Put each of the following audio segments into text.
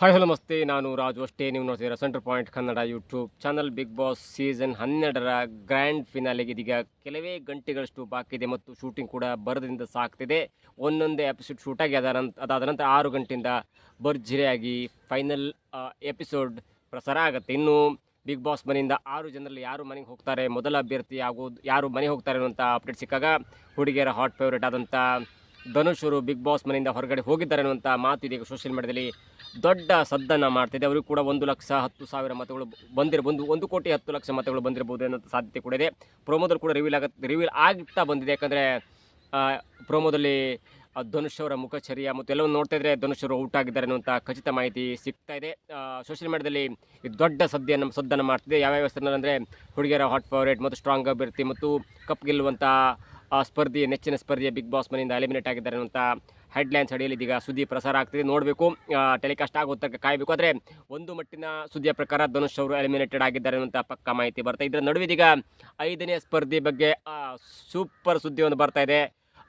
Hi, hello, ನಮಸ್ತೆ. ನಾನು ರಾಜು ಅಷ್ಟೇ. ನೀವು ನೋಡ್ತಿದ್ದೀರಾ Center Point Kannada YouTube channel Big Boss season ಹನ್ನೆರಡರ ಗ್ರ್ಯಾಂಡ್ ಫಿನಾಲೆಗೆ ಇದೀಗ ಕೆಲವೇ ಗಂಟೆಗಳಷ್ಟು ಬಾಕಿ ಇದೆ ಮತ್ತು ಶೂಟಿಂಗ್ ಕೂಡ ಬರದಿಂದ ಸಾಕ್ತಿದೆ. ಒಂದೊಂದೇ ಎಪಿಸೋಡ್ ಶೂಟಾಗಿ ಅದ ನಂತ, ಅದಾದ ನಂತರ ಆರು ಗಂಟೆಯಿಂದ ಭರ್ಜರಿಯಾಗಿ ಫೈನಲ್ ಎಪಿಸೋಡ್ ಪ್ರಸಾರ ಆಗುತ್ತೆ. ಇನ್ನು ಬಿಗ್ ಬಾಸ್ ಮನೆಯಿಂದ ಆರು ಜನರಲ್ಲಿ ಯಾರು ಮನೆಗೆ ಹೋಗ್ತಾರೆ, ಮೊದಲ ಅಭ್ಯರ್ಥಿ ಆಗೋದು ಯಾರು ಮನೆಗೆ ಹೋಗ್ತಾರೆ ಅನ್ನೋಂಥ ಅಪ್ಡೇಟ್ ಸಿಕ್ಕಾಗ ಹುಡುಗಿಯರ ಹಾಟ್ ಫೇವ್ರೇಟ್ ಆದಂಥ ಧನುಷ್ ಅವರು ಬಿಗ್ ಬಾಸ್ ಮನೆಯಿಂದ ಹೊರಗಡೆ ಹೋಗಿದ್ದಾರೆ ಅನ್ನುವಂಥ ಮಾತು ಇದೀಗ ಸೋಷಿಯಲ್ ಮೀಡಿಯಾದಲ್ಲಿ ದೊಡ್ಡ ಸದ್ದನ್ನು ಮಾಡ್ತಿದೆ. ಅವರಿಗೂ ಕೂಡ ಒಂದು ಲಕ್ಷ ಹತ್ತು ಸಾವಿರ ಮತಗಳು ಬಂದಿರ, ಒಂದು ಕೋಟಿ ಹತ್ತು ಲಕ್ಷ ಮತಗಳು ಬಂದಿರಬಹುದು ಅನ್ನೋ ಸಾಧ್ಯತೆ ಕೂಡ ಇದೆ. ಪ್ರೋಮೋದಲ್ಲಿ ಕೂಡ ರಿವೀಲ್ ಆಗುತ್ತೆ ರಿವೀಲ್ ಆಗ್ತಾ ಬಂದಿದೆ. ಯಾಕಂದರೆ ಪ್ರೋಮೋದಲ್ಲಿ ಧನುಷ್ ಅವರ ಮುಖಚರ್ಯ ಮತ್ತು ಎಲ್ಲವನ್ನು ನೋಡ್ತಾ ಇದ್ರೆ ಧನುಷ್ ಅವರು ಔಟ್ ಆಗಿದ್ದಾರೆ ಅನ್ನುವಂಥ ಖಚಿತ ಮಾಹಿತಿ ಸಿಗ್ತಾ ಇದೆ. ಸೋಷಿಯಲ್ ಮೀಡಿಯಾದಲ್ಲಿ ದೊಡ್ಡ ಸದ್ಯವನ್ನು ಸದ್ದನ್ನು ಮಾಡ್ತಿದೆ. ಯಾವ್ಯಾವ ಹೆಸರಿನಲ್ಲಿ ಹುಡುಗಿಯರ ಹಾಟ್ ಫೇವ್ರೇಟ್ ಮತ್ತು ಸ್ಟ್ರಾಂಗ್ ಅಭ್ಯರ್ಥಿ ಮತ್ತು ಕಪ್ ಗೆಲ್ಲುವಂಥ ಸ್ಪರ್ಧೆ ನೆಚ್ಚಿನ ಸ್ಪರ್ಧೆಯ ಬಿಗ್ ಬಾಸ್ ಮನೆಯಿಂದ ಎಲಿಮಿನೇಟ್ ಆಗಿದ್ದಾರೆ ಅಂತ ಹೆಡ್ಲೈನ್ಸ್ ಅಡಿಯಲ್ಲಿ ಇದೀಗ ಸುದ್ದಿ ಪ್ರಸಾರ ಆಗ್ತಿದೆ. ನೋಡಬೇಕು. ಟೆಲಿಕಾಸ್ಟ್ ಆಗೋ ತನಕ ಕಾಯಬೇಕು. ಆದರೆ ಒಂದು ಮಟ್ಟಿನ ಸುದ್ದಿಯ ಪ್ರಕಾರ ಧನುಷ್ ಅವರು ಎಲಿಮಿನೇಟೆಡ್ ಆಗಿದ್ದಾರೆ ಅಂತ ಪಕ್ಕ ಮಾಹಿತಿ ಬರ್ತಾ ಇದರ ನಡುವೆ ಇದೀಗ ಐದನೇ ಸ್ಪರ್ಧೆ ಬಗ್ಗೆ ಸೂಪರ್ ಸುದ್ದಿ ಒಂದು ಬರ್ತಾ ಇದೆ.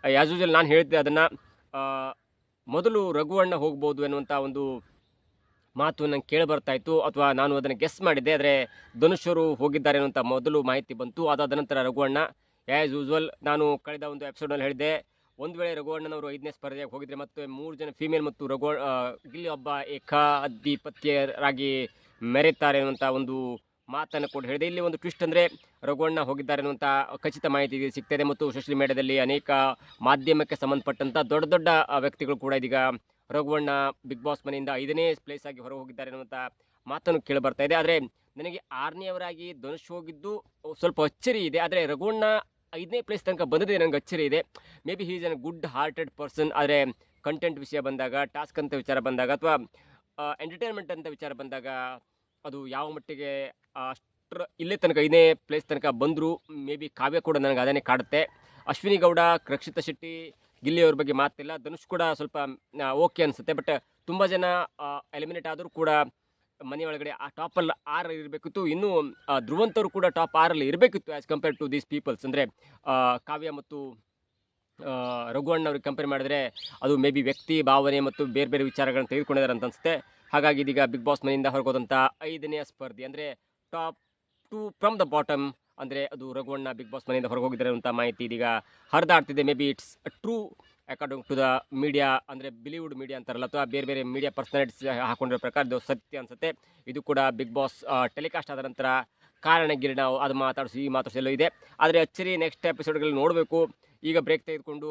ಆ್ಯಸ್ ಯೂಶಲ್ ನಾನು ಹೇಳಿದ್ದೆ ಅದನ್ನು ಮೊದಲು ರಘುವಣ್ಣ ಹೋಗ್ಬೋದು ಎನ್ನುವಂಥ ಒಂದು ಮಾತು ನಂಗೆ ಕೇಳಿ ಬರ್ತಾ ಇತ್ತು. ಅಥವಾ ನಾನು ಅದನ್ನು ಗೆಸ್ ಮಾಡಿದ್ದೆ. ಆದರೆ ಅವರು ಹೋಗಿದ್ದಾರೆ ಅನ್ನುವಂಥ ಮೊದಲು ಮಾಹಿತಿ ಬಂತು. ಅದಾದ ನಂತರ ರಘುವಣ್ಣ ಆ್ಯಸ್ ಯೂಸ್ವಲ್ ನಾನು ಕಳೆದ ಒಂದು ಎಪಿಸೋಡ್ನಲ್ಲಿ ಹೇಳಿದ್ದೆ, ಒಂದು ವೇಳೆ ರಘುವಣ್ಣನವರು ಐದನೇ ಸ್ಪರ್ಧೆಗೆ ಹೋಗಿದ್ರೆ ಮತ್ತು ಮೂರು ಜನ ಫೀಮೇಲ್ ಮತ್ತು ರಘು ಗಿಲ್ಲಿ ಒಬ್ಬ ಏಕಾಧಿಪತ್ಯರಾಗಿ ಮೆರೆಯುತ್ತಾರೆ ಅನ್ನುವಂಥ ಒಂದು ಮಾತನ್ನು ಕೂಡ ಹೇಳಿದೆ. ಇಲ್ಲಿ ಒಂದು ಟ್ವಿಸ್ಟ್ ಅಂದರೆ ರಘುವಣ್ಣ ಹೋಗಿದ್ದಾರೆ ಅನ್ನುವಂಥ ಖಚಿತ ಮಾಹಿತಿ ಸಿಗ್ತದೆ ಮತ್ತು ಸೋಷಿಯಲ್ ಮೀಡಿಯಾದಲ್ಲಿ ಅನೇಕ ಮಾಧ್ಯಮಕ್ಕೆ ಸಂಬಂಧಪಟ್ಟಂಥ ದೊಡ್ಡ ದೊಡ್ಡ ವ್ಯಕ್ತಿಗಳು ಕೂಡ ಇದೀಗ ರಘುವಣ್ಣ ಬಿಗ್ ಬಾಸ್ ಮನೆಯಿಂದ ಐದನೇ ಪ್ಲೇಸ್ ಆಗಿ ಹೊರ ಹೋಗಿದ್ದಾರೆ ಅನ್ನುವಂಥ ಮಾತನ್ನು ಕೇಳಿ ಬರ್ತಾ ಇದೆ. ಆದರೆ, ನನಗೆ ಆರ್ನಿಯವರಾಗಿ ಧನುಷ್ ಹೋಗಿದ್ದು ಸ್ವಲ್ಪ ಅಚ್ಚರಿ ಇದೆ. ಆದರೆ ರಘುವಣ್ಣ ಐದನೇ ಪ್ಲೇಸ್ ತನಕ ಬಂದಿದೆ ನನಗೆ ಅಚ್ಚರಿ ಇದೆ. Maybe he's an good hearted person ಆದರೆ ಕಂಟೆಂಟ್ ವಿಷಯ ಬಂದಾಗ ಟಾಸ್ಕ್ ಅಂತ ವಿಚಾರ ಬಂದಾಗ, ಅಥವಾ ಎಂಟರ್ಟೈನ್ಮೆಂಟ್ ಅಂತ ವಿಚಾರ ಬಂದಾಗ, ಅದು ಯಾವ ಮಟ್ಟಿಗೆ ಅಷ್ಟರ ಇಲ್ಲೇ ತನಕ, ಐದನೇ ಪ್ಲೇಸ್ ತನಕ ಬಂದರೂ ಮೇ ಬಿ ಕಾವ್ಯ ಕೂಡ ನನಗೆ ಅದನ್ನೇ ಕಾಡುತ್ತೆ. ಅಶ್ವಿನಿ ಗೌಡ, ರಕ್ಷಿತಾ ಶೆಟ್ಟಿ ಗಿಲ್ಲಿಯವ್ರ ಬಗ್ಗೆ ಮಾತಿಲ್ಲ. ಧನುಷ್ ಕೂಡ ಸ್ವಲ್ಪ ಓಕೆ ಅನಿಸುತ್ತೆ ಬಟ್ ತುಂಬ ಜನ ಎಲಿಮಿನೇಟ್ ಆದರೂ ಕೂಡ ಮನೆ ಒಳಗಡೆ ಆ ಟಾಪಲ್ಲಿ ಆರ್ ಇರಬೇಕಿತ್ತು. ಇನ್ನೂ ಧ್ರುವಂತರು ಕೂಡ ಟಾಪ್ ಆರಲ್ಲಿ ಇರಬೇಕಿತ್ತು as compare to these peoples ಅಂದರೆ ಕಾವ್ಯ ಮತ್ತು ರಘುವಣ್ಣವ್ರಿಗೆ ಕಂಪೇರ್ ಮಾಡಿದ್ರೆ ಅದು ಮೇ ಬಿ ವ್ಯಕ್ತಿ, ಭಾವನೆ ಮತ್ತು ಬೇರೆ ಬೇರೆ ವಿಚಾರಗಳನ್ನು ತೆಗೆದುಕೊಂಡಿದ್ದಾರೆ ಅಂತ ಅನಿಸುತ್ತೆ. ಹಾಗಾಗಿ ಇದೀಗ ಬಿಗ್ ಬಾಸ್ ಮನೆಯಿಂದ ಹೊರಗೋದಂಥ ಐದನೇ ಸ್ಪರ್ಧೆ. ಅಂದರೆ top two from the bottom ಅಂದರೆ ಅದು ರಘುವಣ್ಣ ಬಿಗ್ ಬಾಸ್ ಮನೆಯಿಂದ ಹೊರಗೋಗಿದ್ದಾರೆ ಅಂತ ಮಾಹಿತಿ ಇದೀಗ ಹರಿದಾಡ್ತಿದೆ. Maybe it's true according to the media ಅಂದರೆ ಬಿಲಿವುಡ್ ಮೀಡಿಯಾ ಅಂತಾರಲ್ಲ, ಅಥವಾ ಬೇರೆ ಬೇರೆ ಮೀಡಿಯಾ ಪರ್ಸನಾಲಿಟೀಸ್ ಹಾಕೊಂಡಿರೋ ಪ್ರಕಾರ ಇದು ಸತ್ಯ ಅನಿಸುತ್ತೆ. ಇದು ಕೂಡ ಬಿಗ್ ಬಾಸ್ ಟೆಲಿಕಾಸ್ಟ್ ಆದ ನಂತರ ಕಾರಣ ನಾವು ಅದು ಮಾತಾಡಿಸಿ, ಈ ಮಾತಾಡಿಸಿ ಎಲ್ಲೋ ಇದೆ. ಆದರೆ ಅಚ್ಚರಿ ನೆಕ್ಸ್ಟ್ ಎಪಿಸೋಡ್ಗಳಲ್ಲಿ ನೋಡಬೇಕು. ಈಗ ಬ್ರೇಕ್ ತೆಗೆದುಕೊಂಡು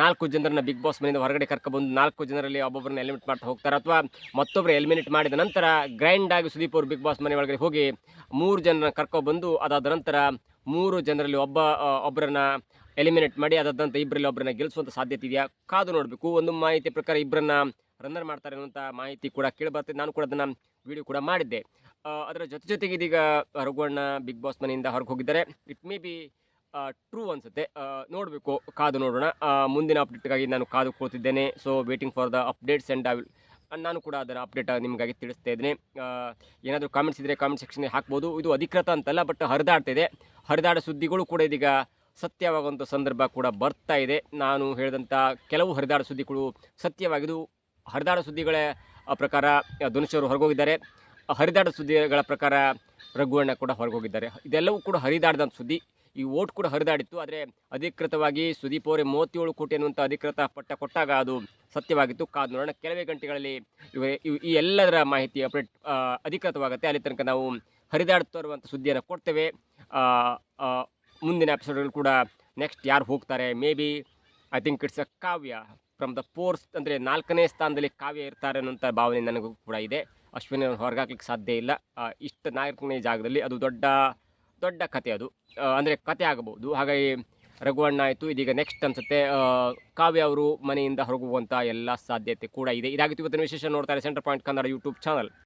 ನಾಲ್ಕು ಜನರನ್ನ ಬಿಗ್ ಬಾಸ್ ಮನೆಯಿಂದ ಹೊರಗಡೆ ಕರ್ಕೊಬಂದು ನಾಲ್ಕು ಜನರಲ್ಲಿ ಒಬ್ಬೊಬ್ಬರನ್ನ ಎಲಿಮಿನೇಟ್ ಮಾಡ್ತಾ ಹೋಗ್ತಾರೆ. ಅಥವಾ ಮತ್ತೊಬ್ಬರು ಎಲಿಮಿನೇಟ್ ಮಾಡಿದ ನಂತರ ಗ್ರ್ಯಾಂಡ್ ಆಗಿ ಸುದೀಪ್ ಅವರು ಬಿಗ್ ಬಾಸ್ ಮನೆ ಒಳಗಡೆ ಹೋಗಿ ಮೂರು ಜನರನ್ನ ಕರ್ಕೊಬಂದು ಅದಾದ ನಂತರ ಮೂರು ಜನರಲ್ಲಿ ಒಬ್ಬ ಒಬ್ಬರನ್ನ ಎಲಿಮಿನೇಟ್ ಮಾಡಿ ಅದಾದಂಥ ಇಬ್ಬರಲ್ಲಿ ಒಬ್ಬರನ್ನ ಗೆಲ್ಲಿಸುವಂಥ ಸಾಧ್ಯತೆ ಇದೆಯಾ? ಕಾದು ನೋಡಬೇಕು. ಒಂದು ಮಾಹಿತಿ ಪ್ರಕಾರ ಇಬ್ಬರನ್ನ ರನ್ನರ್ ಮಾಡ್ತಾರೆ ಅನ್ನುವಂಥ ಮಾಹಿತಿ ಕೂಡ ಕೇಳಿಬರ್ತದೆ. ನಾನು ಕೂಡ ಅದನ್ನು ವಿಡಿಯೋ ಕೂಡ ಮಾಡಿದ್ದೆ. ಅದರ ಜೊತೆ ಜೊತೆಗೆ ಇದೀಗ ರಘುವಣ್ಣ ಬಿಗ್ ಬಾಸ್ ಮನೆಯಿಂದ ಹೊರಗೆ ಹೋಗಿದ್ದಾರೆ. ಇಟ್ ಮೇ ಬಿ ಟ್ರೂ ಅನಿಸುತ್ತೆ. ನೋಡಬೇಕು. ಕಾದು ನೋಡೋಣ. ಮುಂದಿನ ಅಪ್ಡೇಟ್ಗಾಗಿ ನಾನು ಕಾದು ಕೂತಿದ್ದೇನೆ. So waiting for the updates and I ನಾನು ಕೂಡ ಅದರ ಅಪ್ಡೇಟ್ ನಿಮಗಾಗಿ ತಿಳಿಸ್ತಾ ಇದ್ದೇನೆ. ಏನಾದರೂ ಕಾಮೆಂಟ್ಸ್ ಇದ್ದರೆ ಕಾಮೆಂಟ್ ಸೆಕ್ಷನ್ಗೆ ಹಾಕ್ಬೋದು. ಇದು ಅಧಿಕೃತ ಅಂತಲ್ಲ ಬಟ್ ಹರಿದಾಡ್ತಿದೆ ಹರಿದಾಡ ಸುದ್ದಿಗಳು ಕೂಡ ಇದೀಗ ಸತ್ಯವಾಗುವಂಥ ಸಂದರ್ಭ ಕೂಡ ಬರ್ತಾ ಇದೆ. ನಾನು ಹೇಳಿದಂಥ ಕೆಲವು ಹರಿದಾಡ ಸುದ್ದಿಗಳು ಸತ್ಯವಾಗಿದ್ದು ಹರಿದಾಡ ಸುದ್ದಿಗಳ ಪ್ರಕಾರ ಆ, ಧನುಷ್ ಅವರು ಹೊರಗೋಗಿದ್ದಾರೆ. ಆ, ಹರಿದಾಡ ಸುದ್ದಿಗಳ ಪ್ರಕಾರ ರಘುವಣ್ಣ ಕೂಡ ಹೊರಗೋಗಿದ್ದಾರೆ. ಇದೆಲ್ಲವೂ ಕೂಡ ಹರಿದಾಡಿದಂಥ ಸುದ್ದಿ. ಈ ಓಟ್ ಕೂಡ ಹರಿದಾಡಿತ್ತು ಆದರೆ ಅಧಿಕೃತವಾಗಿ ಸುದೀಪ್ ಅವರೇ ಮೂವತ್ತೇಳು ಕೋಟಿ ಅನ್ನುವಂಥ ಅಧಿಕೃತ ಪಟ್ಟ ಕೊಟ್ಟಾಗ ಅದು ಸತ್ಯವಾಗಿತ್ತು. ಕಾದು ನೋಡೋಣ ಕೆಲವೇ ಗಂಟೆಗಳಲ್ಲಿ ಈ ಎಲ್ಲದರ ಮಾಹಿತಿ ಅಪ್ಡೇಟ್ ಅಧಿಕೃತವಾಗುತ್ತೆ. ಅಲ್ಲಿ ತನಕ ನಾವು ಹರಿದಾಡ್ತಾ ಇರುವಂಥ ಸುದ್ದಿಯನ್ನು ಕೊಡ್ತೇವೆ. ಮುಂದಿನ ಎಪಿಸೋಡ್ಗಳು ಕೂಡ ನೆಕ್ಸ್ಟ್ ಯಾರು ಹೋಗ್ತಾರೆ? Maybe I think it's a Kavya from the fours ಅಂದರೆ ನಾಲ್ಕನೇ ಸ್ಥಾನದಲ್ಲಿ ಕಾವ್ಯ ಇರ್ತಾರೆ ಅನ್ನೋಂಥ ಭಾವನೆ ನನಗೂ ಕೂಡ ಇದೆ. ಅಶ್ವಿನಿ ಹೊರಗಾಕ್ಲಿಕ್ಕೆ ಸಾಧ್ಯ ಇಲ್ಲ. ಇಷ್ಟು ನಾಲ್ಕನೇ ಜಾಗದಲ್ಲಿ ಅದು ದೊಡ್ಡ ದೊಡ್ಡ ಕತೆ ಅದು. ಅಂದರೆ ಕತೆ ಆಗಬಹುದು. ಹಾಗಾಗಿ ರಘುವಣ್ಣ ಆಯಿತು. ಇದೀಗ ನೆಕ್ಸ್ಟ್ ಅನ್ಸುತ್ತೆ. ಕಾವ್ಯ ಅವರು ಮನೆಯಿಂದ ಹೊರಗುವಂಥ ಎಲ್ಲ ಸಾಧ್ಯತೆ ಕೂಡ ಇದೆ. ಇದಾಗಿತ್ತು ಇವತ್ತಿನ ವಿಶೇಷ ನೋಡ್ತಾರೆ Center Point Kannada YouTube channel